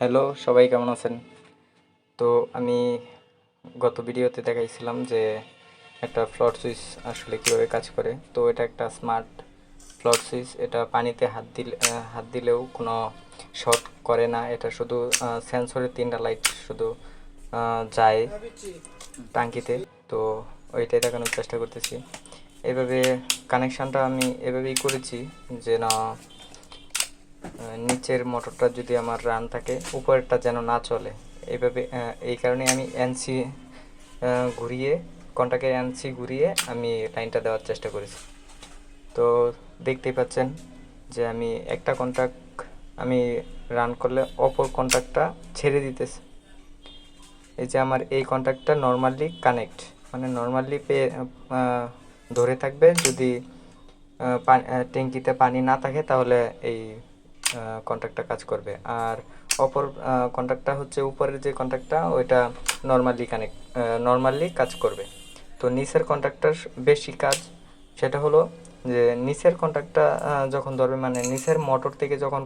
Hello, সবাই কেমন আছেন? তো আমি গত ভিডিওতে দেখাইছিলাম যে একটা ফ্লট সুইচ আসলে কীভাবে কাজ করে। তো এটা একটা স্মার্ট ফ্লট সুইচ, এটা পানিতে হাত দিলে হাত দিলেও কোনো শর্ট করে না। এটা শুধু সেন্সরের তিনটা লাইট শুধু যায় টাঙ্কিতে তো ওইটাই দেখানোর চেষ্টা করতেছি। এভাবে কানেকশানটা আমি এভাবেই করেছি যে না নিচের মোটরটা যদি আমার রান থাকে, উপরেরটা যেন না চলে। এইভাবে এই কারণে আমি এনসি ঘুরিয়ে কন্টাক্টের এনসি ঘুরিয়ে আমি লাইনটা দেওয়ার চেষ্টা করেছি। তো দেখতেই পাচ্ছেন যে আমি একটা কন্ট্যাক্ট আমি রান করলে অপর কন্ট্যাক্টটা ছেড়ে দিতেছে। এই যে আমার এই কন্ট্যাক্টটা নর্মালি কানেক্ট মানে নর্মালি পেয়ে ধরে থাকবে যদি ট্যাঙ্কিতে পানি না থাকে তাহলে এই কন্ট্যাক্টটা কাজ করবে। আর অপর কন্ট্যাক্টটা হচ্ছে উপরের যে কন্ট্যাক্টটা ওইটা নর্মালি কানেক্ট নর্মালি কাজ করবে। তো নিচের কন্ট্যাক্টটার বেশি কাজ, সেটা হলো যে নিচের কন্ট্যাক্টটা যখন ধরবে মানে নিচের মোটর থেকে যখন